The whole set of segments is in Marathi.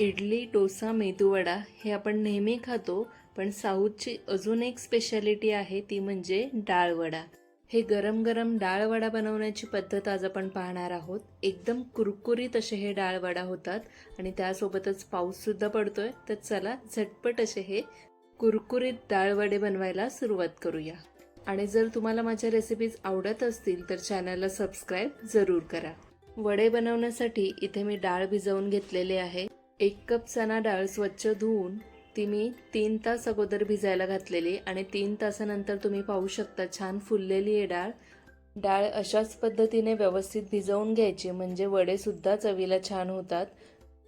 इडली डोसा मेदूवडा हे आपण नेहमी खातो पण साऊथची अजून एक स्पेशालिटी आहे ती म्हणजे डाळवडा. हे गरम गरम डाळवडा बनवण्याची पद्धत आज आपण पाहणार आहोत. एकदम कुरकुरीत असे हे डाळवडा होतात आणि त्यासोबतच पाऊससुद्धा पडतोय. तर चला झटपट असे हे कुरकुरीत डाळवडे बनवायला सुरुवात करूया. आणि जर तुम्हाला माझ्या रेसिपीज आवडत असतील तर चॅनलला सबस्क्राईब जरूर करा. वडे बनवण्यासाठी इथे मी डाळ भिजवून घेतलेले आहे. एक कप चणा डाळ स्वच्छ धुवून ती मी तीन तास अगोदर भिजायला घातलेली आणि तीन तासानंतर तुम्ही पाहू शकता छान फुललेली आहे डाळ. डाळ अशाच पद्धतीने व्यवस्थित भिजवून घ्यायची म्हणजे वडेसुद्धा चवीला छान होतात.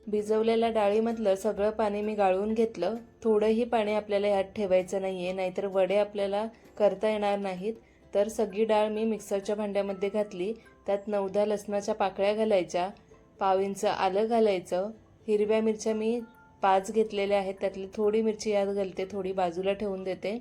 भिजवलेल्या डाळीमधलं सगळं पाणी मी गाळून घेतलं. थोडंही पाणी आपल्याला यात ठेवायचं नाही आहे नाहीतर वडे आपल्याला करता येणार नाहीत. तर सगळी डाळ मी मिक्सरच्या भांड्यामध्ये घातली. त्यात नवदा लसणाच्या पाकळ्या घालायच्या पाव इंच आलं घालायचं हिरव्या मिरच्या मी पाच घेतलेल्या आहेत त्यातली थोडी मिरची यात घालते थोडी बाजूला ठेवून देते.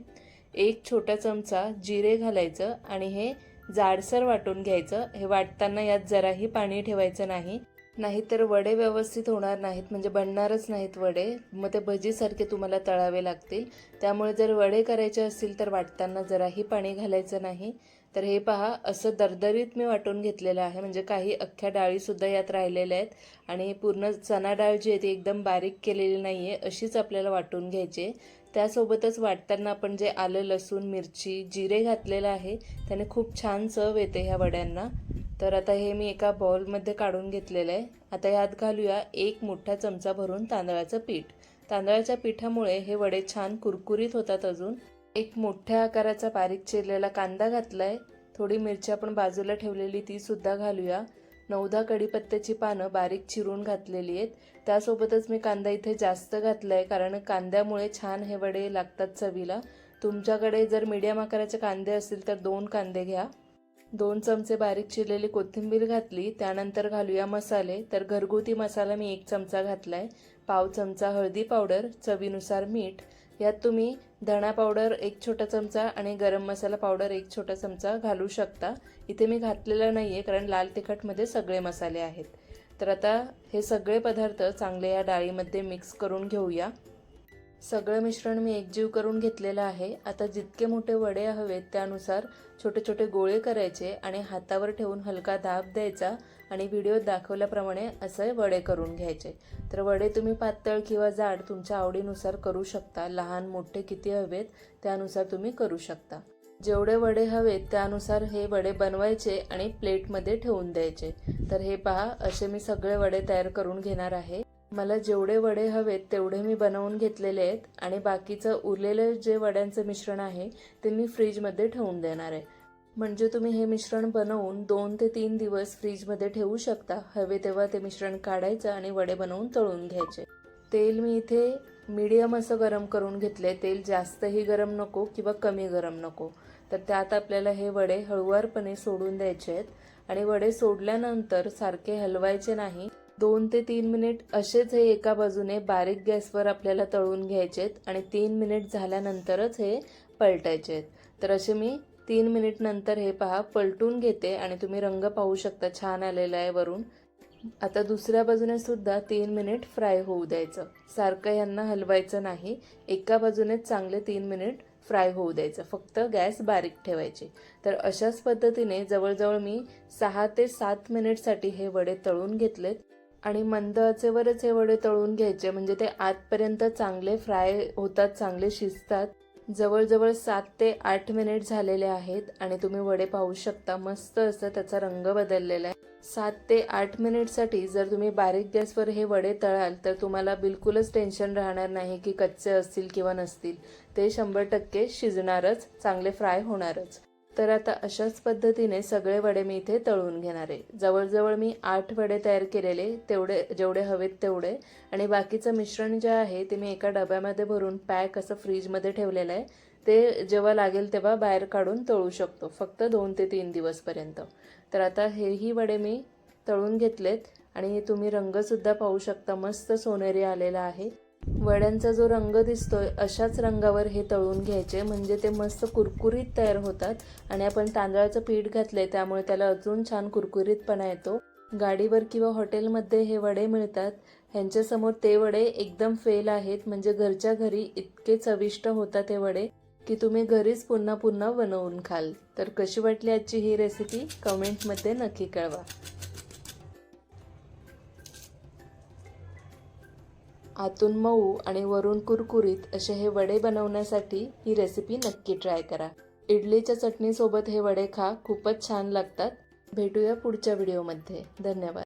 एक छोटा चमचा जिरे घालायचं आणि हे जाडसर वाटून घ्यायचं. हे वाटताना यात जराही पाणी ठेवायचं नाही. नाहीतर वडे व्यवस्थित होणार नाहीत म्हणजे बनणारच नाहीत वडे. मग ते भजीसारखे तुम्हाला तळावे लागतील. त्यामुळे जर वडे करायचे असतील तर वाटताना जराही पाणी घालायचं नाही. तर हे पहा असं दरदरीत मी वाटून घेतलेलं आहे. म्हणजे काही अख्ख्या डाळीसुद्धा यात राहिलेल्या आहेत. आणि पूर्ण चणा डाळ जी आहे ती एकदम बारीक केलेली नाही आहे अशीच आपल्याला वाटून घ्यायची आहे. त्यासोबतच वाटताना आपण जे आलं लसूण मिरची जिरे घातलेलं आहे त्याने खूप छान चव येते ह्या वड्यांना. तर आता हे मी एका बॉलमध्ये काढून घेतलेलं आहे. आता यात घालूया एक मोठा चमचा भरून तांदळाचं पीठ. तांदळाच्या पिठामुळे हे वडे छान कुरकुरीत होतात अजून. एक मोठ्या आकाराचा बारीक चिरलेला कांदा घातलाय. थोडी मिरची आपण बाजूला ठेवलेली ती सुद्धा घालूया. नवदा कढीपत्त्याची पानं बारीक चिरून घातलेली आहेत. त्यासोबतच मी कांदा इथे जास्त घातलाय कारण कांद्यामुळे छान हे वडे लागतात चवीला. तुमच्याकडे जर मीडियम आकाराचे कांदे असतील तर दोन कांदे घ्या. दोन चमचे बारीक चिरलेली कोथिंबीर घातली. त्यानंतर घालूया मसाले. तर घरगुती मसाला मी एक चमचा घातलाय. पाव चमचा हळदी पावडर चवीनुसार मीठ. यात तुम्ही धणा पावडर एक छोटा चमचा आणि गरम मसाला पावडर एक छोटा चमचा घालू शकता. इथे मी घातलेलं नाही आहे कारण लाल तिखटमध्ये सगळे मसाले आहेत. तर आता हे सगळे पदार्थ चांगले या डाळीमध्ये मिक्स करून घेऊया. सगळं मिश्रण मी एकजीव करून घेतलेलं आहे. आता जितके मोठे वडे हवेत त्यानुसार छोटे छोटे गोळे करायचे आणि हातावर ठेवून हलका दाब द्यायचा आणि व्हिडिओ दाखवल्याप्रमाणे असे वडे करून घ्यायचे. तर वडे तुम्ही पातळ किंवा जाड तुमच्या आवडीनुसार करू शकता. लहान मोठे किती हवेत त्यानुसार तुम्ही करू शकता. जेवढे वडे हवेत त्यानुसार हे वडे बनवायचे आणि प्लेटमध्ये ठेवून द्यायचे. तर हे पहा असे मी सगळे वडे तयार करून घेणार आहे. मला जेवढे वडे हवेत तेवढे मी बनवून घेतलेले आहेत आणि बाकीचं उरलेलं जे वड्यांचं मिश्रण आहे ते मी फ्रीजमध्ये ठेवून देणार आहे. म्हणजे तुम्ही हे मिश्रण बनवून दोन ते तीन दिवस फ्रीजमध्ये ठेवू शकता. हवे तेव्हा ते मिश्रण काढायचं आणि वडे बनवून तळून घ्यायचे. तेल मी इथे मीडियम असं गरम करून घेतले तेल जास्तही गरम नको किंवा कमी गरम नको. तर त्यात आपल्याला हे वडे हळुवारपणे सोडून द्यायचे आहेत. आणि वडे सोडल्यानंतर सारखे हलवायचे नाही. दोन ते तीन मिनिट असेच हे एका बाजूने बारीक गॅसवर आपल्याला तळून घ्यायचे आहेत आणि तीन मिनिट झाल्यानंतरच हे पलटायचे आहेत. तर असे मी तीन मिनिट नंतर हे पहा पलटून घेते आणि तुम्ही रंग पाहू शकता छान आलेला आहे वरून. आता दुसऱ्या बाजूने सुद्धा तीन मिनिट फ्राय होऊ द्यायचं. सारखं यांना हलवायचं नाही. एका बाजूनेच चांगले तीन मिनिट फ्राय होऊ द्यायचं. फक्त गॅस बारीक ठेवायचे. तर अशाच पद्धतीने जवळजवळ मी सहा ते सात मिनिटसाठी हे वडे तळून घेतलेत. आणि मंद आचेवरच हे वडे तळून घ्यायचे. म्हणजे ते आतपर्यंत चांगले फ्राय होतात चांगले शिजतात. जवळजवळ सात ते आठ मिनिट झालेले आहेत आणि तुम्ही वडे पाहू शकता. मस्त असं त्याचा रंग बदललेला आहे. सात ते आठ मिनिटसाठी जर तुम्ही बारीक गॅसवर हे वडे तळाल तर तुम्हाला बिलकुलच टेन्शन राहणार नाही की कच्चे असतील किंवा नसतील. ते शंभर टक्के शिजणारच चांगले फ्राय होणारच. तर आता अशाच पद्धतीने सगळे वडे मी इथे तळून घेणार आहे. जवळजवळ मी आठ वडे तयार केलेले तेवढे जेवढे हवेत तेवढे. आणि बाकीचं मिश्रण जे आहे ते मी एका डब्यामध्ये भरून पॅक असं फ्रीजमध्ये ठेवलेलं आहे. ते जेव्हा लागेल तेव्हा बाहेर काढून तळू शकतो फक्त दोन ते तीन दिवसपर्यंत. तर आता हेही वडे मी तळून घेतलेत. आणि तुम्ही रंगसुद्धा पाहू शकता मस्त सोनेरी आलेला आहे. वड्यांचा जो रंग दिसतोय अशाच रंगावर हे तळून घ्यायचे. म्हणजे ते मस्त कुरकुरीत तयार होतात. आणि आपण तांदळाचं पीठ घातलंय त्यामुळे त्याला अजून छान कुरकुरीतपणा येतो. गाडीवर किंवा हॉटेलमध्ये हे वडे मिळतात. ह्यांच्यासमोर ते वडे एकदम फेल आहेत. म्हणजे घरच्या घरी इतके चविष्ट होतात हे वडे की तुम्ही घरीच पुन्हा पुन्हा बनवून खाल. तर कशी वाटली आजची ही रेसिपी कमेंटमध्ये नक्की कळवा. आतून मऊ आणि वरून कुरकुरीत असे हे वडे बनवण्यासाठी ही रेसिपी नक्की ट्राय करा. इडलीच्या चटणीसोबत हे वडे खा खूपच छान लागतात. भेटूया पुढच्या व्हिडिओमध्ये धन्यवाद.